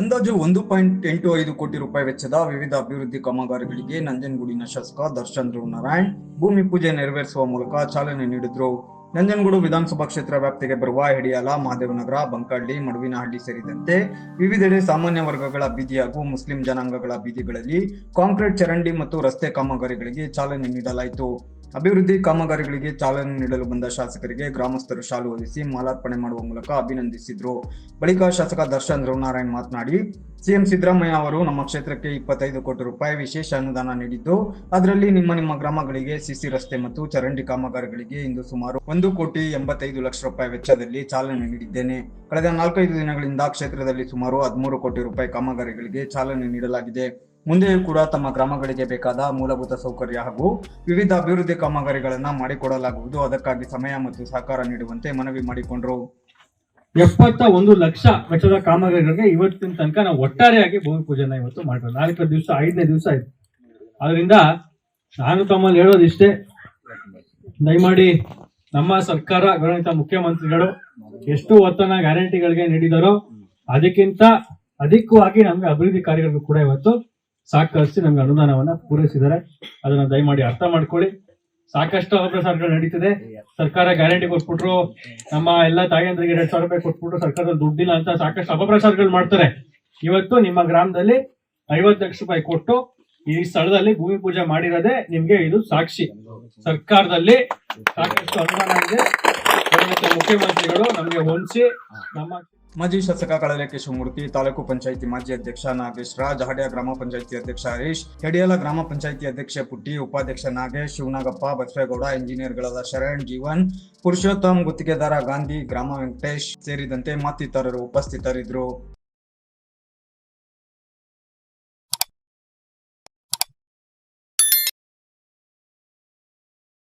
ಅಂದಾಜು ಒಂದು ಪಾಯಿಂಟ್ ಎಂಟು ಐದು ಕೋಟಿ ರೂಪಾಯಿ ವೆಚ್ಚದ ವಿವಿಧ ಅಭಿವೃದ್ಧಿ ಕಾಮಗಾರಿಗಳಿಗೆ ನಂಜನಗೂಡಿನ ಶಾಸಕ ದರ್ಶನ್ ಧ್ರುವ ನಾರಾಯಣ್ ಭೂಮಿ ಪೂಜೆ ನೆರವೇರಿಸುವ ಮೂಲಕ ಚಾಲನೆ ನೀಡಿದ್ರು. ನಂಜನಗೂಡು ವಿಧಾನಸಭಾ ಕ್ಷೇತ್ರ ವ್ಯಾಪ್ತಿಗೆ ಬರುವ ಹಿಡಿಯಾಲ ಮಹಾದೇವನಗರ ಬಂಕಳ್ಳಿ ಮಡುವಿನಹಳ್ಳಿ ಸೇರಿದಂತೆ ವಿವಿಧೆಡೆ ಸಾಮಾನ್ಯ ವರ್ಗಗಳ ಬೀದಿ ಹಾಗೂ ಮುಸ್ಲಿಂ ಜನಾಂಗಗಳ ಬೀದಿಗಳಲ್ಲಿ ಕಾಂಕ್ರೀಟ್ ಚರಂಡಿ ಮತ್ತು ರಸ್ತೆ ಕಾಮಗಾರಿಗಳಿಗೆ ಚಾಲನೆ ನೀಡಲಾಯಿತು. ಅಭಿವೃದ್ಧಿ ಕಾಮಗಾರಿಗಳಿಗೆ ಚಾಲನೆ ನೀಡಲು ಬಂದ ಶಾಸಕರಿಗೆ ಗ್ರಾಮಸ್ಥರು ಶಾಲು ಹೊದಿಸಿ ಮಾಲಾರ್ಪಣೆ ಮಾಡುವ ಮೂಲಕ ಅಭಿನಂದಿಸಿದ್ರು. ಬಳಿಕ ಶಾಸಕ ದರ್ಶನ್ ಧ್ರುವನಾರಾಯಣ್ ಮಾತನಾಡಿ, ಸಿಎಂ ಸಿದ್ದರಾಮಯ್ಯ ಅವರು ನಮ್ಮ ಕ್ಷೇತ್ರಕ್ಕೆ ಇಪ್ಪತ್ತೈದು ಕೋಟಿ ರೂಪಾಯಿ ವಿಶೇಷ ಅನುದಾನ ನೀಡಿದ್ದು, ಅದರಲ್ಲಿ ನಿಮ್ಮ ನಿಮ್ಮ ಗ್ರಾಮಗಳಿಗೆ ಸಿಸಿ ರಸ್ತೆ ಮತ್ತು ಚರಂಡಿ ಕಾಮಗಾರಿಗಳಿಗೆ ಇಂದು ಸುಮಾರು ಒಂದು ಕೋಟಿ ಎಂಬತ್ತೈದು ಲಕ್ಷ ರೂಪಾಯಿ ವೆಚ್ಚದಲ್ಲಿ ಚಾಲನೆ ನೀಡಿದ್ದೇನೆ. ಕಳೆದ ನಾಲ್ಕೈದು ದಿನಗಳಿಂದ ಕ್ಷೇತ್ರದಲ್ಲಿ ಸುಮಾರು ಹದಿಮೂರು ಕೋಟಿ ರೂಪಾಯಿ ಕಾಮಗಾರಿಗಳಿಗೆ ಚಾಲನೆ ನೀಡಲಾಗಿದೆ. ಮುಂದೆಯೂ ಕೂಡ ತಮ್ಮ ಗ್ರಾಮಗಳಿಗೆ ಬೇಕಾದ ಮೂಲಭೂತ ಸೌಕರ್ಯ ಹಾಗೂ ವಿವಿಧ ಅಭಿವೃದ್ಧಿ ಕಾಮಗಾರಿಗಳನ್ನು ಮಾಡಿಕೊಡಲಾಗುವುದು. ಅದಕ್ಕಾಗಿ ಸಮಯ ಮತ್ತು ಸಹಕಾರ ನೀಡುವಂತೆ ಮನವಿ ಮಾಡಿಕೊಂಡರು. ಎಪ್ಪತ್ತ ಒಂದು ಲಕ್ಷ ವೆಚ್ಚದ ಕಾಮಗಾರಿಗಳಿಗೆ ಇವತ್ತಿನ ತನಕ ನಾವು ಒಟ್ಟಾರೆಯಾಗಿ ಭೂಮಿ ಪೂಜೆನ ಇವತ್ತು ಮಾಡಿರೋ ನಾಲ್ಕು ದಿವಸ ಐದನೇ ದಿವಸ ಆಯ್ತು ಅದರಿಂದ ನಾನು ತಮ್ಮಲ್ಲಿ ಹೇಳೋದಿಷ್ಟೇ, ದಯಮಾಡಿ ನಮ್ಮ ಸರ್ಕಾರ ಗೌರವಿತ ಮುಖ್ಯಮಂತ್ರಿಗಳು ಎಷ್ಟು ಒತ್ತನ ಗ್ಯಾರಂಟಿಗಳಿಗೆ ನೀಡಿದಾರೋ ಅದಕ್ಕಿಂತ ಅಧಿಕವಾಗಿ ನಮ್ಗೆ ಅಭಿವೃದ್ಧಿ ಕಾರ್ಯಗಳಿಗೂ ಕೂಡ ಇವತ್ತು ಸಹಕರಿಸಿ ನಮ್ಗೆ ಅನುದಾನವನ್ನ ಪೂರೈಸಿದ್ದಾರೆ. ಅದನ್ನ ದಯಮಾಡಿ ಅರ್ಥ ಮಾಡ್ಕೊಳ್ಳಿ. ಸಾಕಷ್ಟು ಅಪಪ್ರಸಾರಗಳು ನಡೀತಿದೆ. ಸರ್ಕಾರ ಗ್ಯಾರಂಟಿ ಕೊಟ್ಬಿಟ್ರು. ನಮ್ಮ ಎಲ್ಲ ತಾಯಂದ್ರಿಗೆ ಎರಡ್ ಸಾವಿರ ರೂಪಾಯಿ ಕೊಟ್ಬಿಟ್ರು. ಸರ್ಕಾರದಲ್ಲಿ ದುಡ್ಡಿಲ್ಲ ಅಂತ ಸಾಕಷ್ಟು ಅಪಪ್ರಸಾರಗಳು ಮಾಡ್ತಾರೆ. ಇವತ್ತು ನಿಮ್ಮ ಗ್ರಾಮದಲ್ಲಿ ಐವತ್ತು ಲಕ್ಷ ರೂಪಾಯಿ ಕೊಟ್ಟು ಈ ಸ್ಥಳದಲ್ಲಿ ಭೂಮಿ ಪೂಜೆ ಮಾಡಿರೋದೆ ನಿಮ್ಗೆ ಇದು ಸಾಕ್ಷಿ. ಸರ್ಕಾರದಲ್ಲಿ ಸಾಕಷ್ಟು ಅನುದಾನ ಇದೆ. ಮುಖ್ಯಮಂತ್ರಿಗಳು ನಮಗೆ ಹೊಂದಿಸಿ ನಮ್ಮ ಮಾಜಿ ಶಾಸಕ ಕಳಲೆ ಕೇಶವಮೂರ್ತಿ ತಾಲೂಕು ಪಂಚಾಯಿತಿ ಮಾಜಿ ಅಧ್ಯಕ್ಷ ನಾಗೇಶ್ ರಾಜ್ ಹಾಡ್ಯ ಗ್ರಾಮ ಪಂಚಾಯಿತಿ ಅಧ್ಯಕ್ಷ ಹರೀಶ್, ಹೆಡಿಯಲ ಗ್ರಾಮ ಪಂಚಾಯಿತಿ ಅಧ್ಯಕ್ಷ ಪುಟ್ಟಿ, ಉಪಾಧ್ಯಕ್ಷ ನಾಗೇಶ್, ಶಿವನಾಗಪ್ಪ, ಬಸವೇಗೌಡ, ಇಂಜಿನಿಯರ್ಗಳಾದ ಶರಣ್, ಜೀವನ್, ಪುರುಷೋತ್ತಮ್ ಗುತ್ತಿಗೆದಾರ ಗಾಂಧಿ, ಗ್ರಾಮ ವೆಂಕಟೇಶ್ ಸೇರಿದಂತೆ ಮತ್ತಿತರರು ಉಪಸ್ಥಿತರಿದ್ದರು.